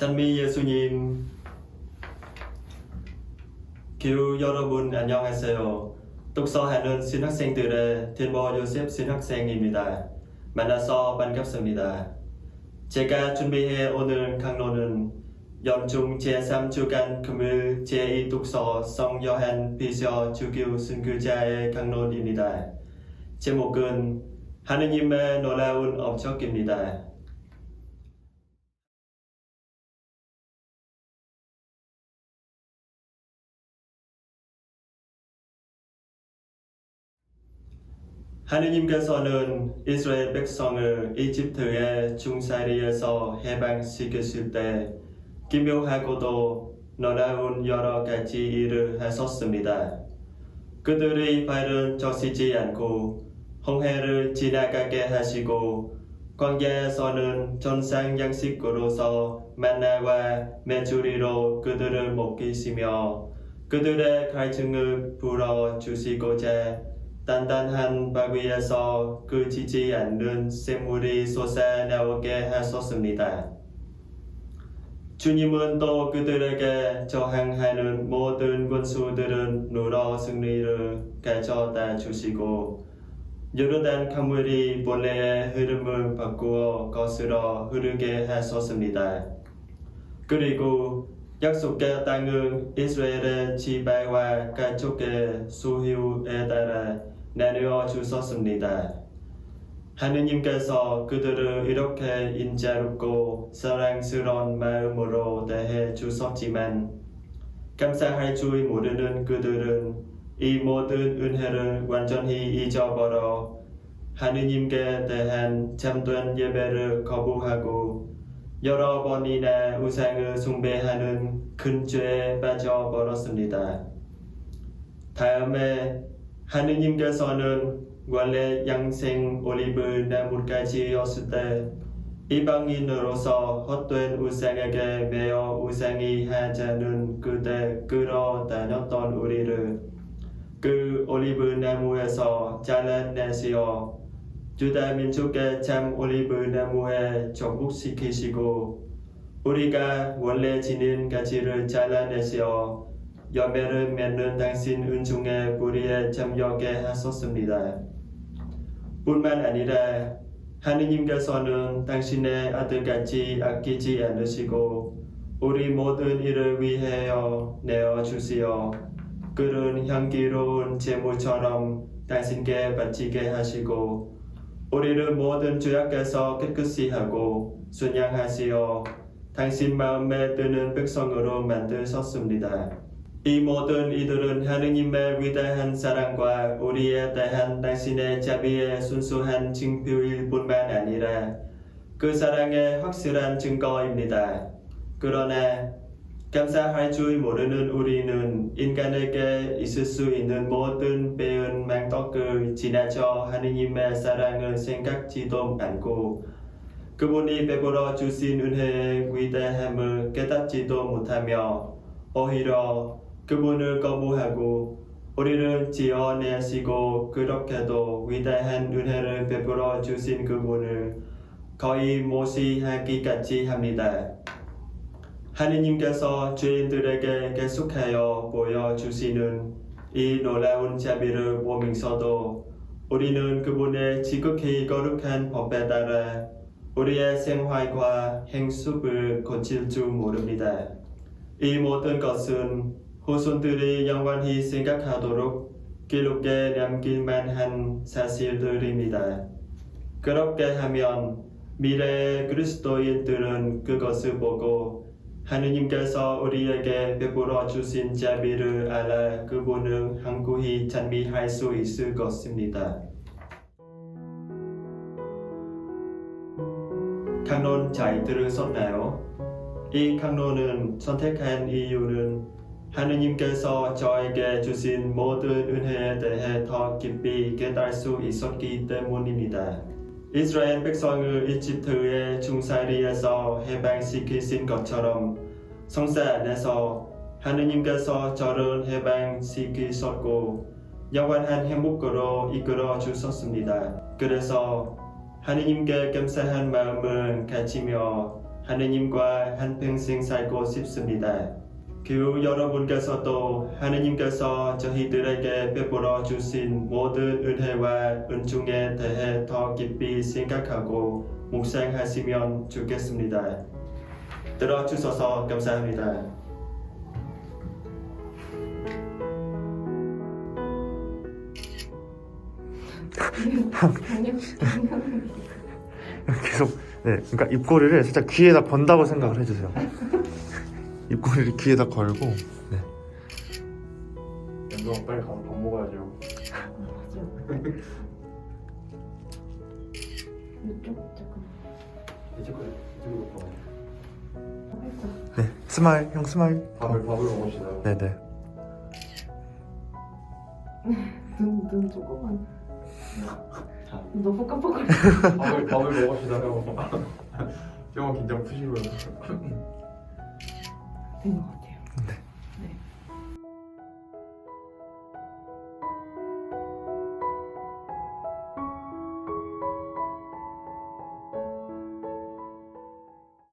찬미 예수님, 교우 여러분 안녕하세요. 독서하는 신학생들의 딜버 요셉 신학생입니다. 만나서 반갑습니다. 제가 준비해 오늘 강론은 연중 제3주간 금일 제2독서 성요한 비서 주교 순교자의 강론입니다. 제목은 하느님의 놀라운 업적입니다. 하느님께서는 이스라엘 백성을 이집트의 중사리에서 해방시키실 때 기묘하고도 놀라운 여러 가지 일을 하셨습니다. 그들의 발은 적시지 않고 홍해를 지나가게 하시고 광야에서는 전상 양식으로서 만나와 메추리로 그들을 먹이시며 그들의 갈증을 불어 주시고자 단단한 바위에서 그치지 않는 샘물이 솟아나오게 하셨습니다. 주님은 또 그들에게 저항하는 모든 군수들은 누러 승리를 가져다 주시고 요르단 강물이 본래의 흐름을 바꾸어 거스러 흐르게 하셨습니다. 그리고 약속의 땅은 이스라엘의 지배와 가족의 소유에 따라 나누어 주셨습니다. 하느님께서 그들을 이렇게 인자롭고 사랑스러운 마음으로 대해 주셨지만 감사할 줄 모르는 그들은 이 모든 은혜를 완전히 잊어버려 하느님께 대한 참된 예배를 거부하고 여러 번이나 우상을 숭배하는 큰 죄에 빠져버렸습니다. 다음에 하느님께서는 원래 양생 올리브 나무까지였을 때 이방인으로서 헛된 우상에게 매어 우상이 하자는 그대 끌어다녔던 우리를 그 올리브 나무에서 잘라내시어 유다 민족의 참 올리브 나무에 정복시키시고 우리가 원래 지닌 가지를 잘라내시어 열매를 맺는 당신 은중의 뿌리에 참여하게 하셨습니다. 뿐만 아니라 하느님께서는 당신의 아들같이 아끼지 않으시고 우리 모든 일을 위하여 내어 주시어 그런 향기로운 제물처럼 당신께 바치게 하시고 우리를 모든 죄악에서 깨끗이 하고 순양하시어 당신 마음에 드는 백성으로 만드셨습니다. 이 모든 이들은 하느님의 위대한 사랑과 우리에 대한 당신의 자비의 순수한 징표일 뿐만 아니라 그 사랑의 확실한 증거입니다. 그러나 감사할 줄 모르는 우리는 인간에게 있을 수 있는 모든 배은 망덕을 지나쳐 하느님의 사랑을 생각지도 않고 그분이 베풀어 주신 은혜의 위대함을 깨닫지도 못하며 오히려 그분을 거부하고 우리를 지어내시고 그렇게도 위대한 은혜를 베풀어 주신 그분을 거의 무시하기까지 합니다. 하느님께서 죄인들에게 계속하여 보여주시는 이 놀라운 자비를 보면서도 우리는 그분의 지극히 거룩한 법에 따라 우리의 생활과 행습을 고칠 줄 모릅니다. 이 모든 것은 후손들이 영원히 생각하도록 기록에 남길 만 한 사실들입니다. 그렇게 하면 미래의 그리스도인들은 그것을 보고 하느님께서 우리에게 베풀어 주신 자비를 알아 그분을 항구히 찬미할 수 있을 것입니다. 강론 잘 들으셨나요? 이 강론은 선택한 이유는 하느님께서 저에게 주신 모든 은혜에 대해 더 깊이 깨달을 수 있었기 때문입니다. 이스라엘 백성을 이집트의 중사리에서 해방시키신 것처럼 성사 안에서 하느님께서 저를 해방시키셨고 영원한 행복으로 이끌어 주셨습니다. 그래서 하느님께 감사한 마음을 가지며 하느님과 한평생 살고 싶습니다. 그 여러분께서도 하느님께서 저희들에게 베풀어 주신 모든 은혜와 은총에 대해 더 깊이 생각하고 묵상하시면 좋겠습니다. 들어주셔서 감사합니다. 계속 네, 그러니까 입꼬리를 살짝 귀에다 건다고 생각을 해주세요. 입꼬리를 귀에다 걸고 네. 연정 빨리 가서 밥 먹어야죠. 이쪽 조금 이제 그래. 이쪽으로 가. 살짝 네, 스마일 형 스마일. 밥을 밥을 먹읍시다. 네네. 눈, 눈 조금만 너무 깜빡거려 밥을 밥을 먹읍시다 형. 형은 긴장 푸시고요. 된 것 같아요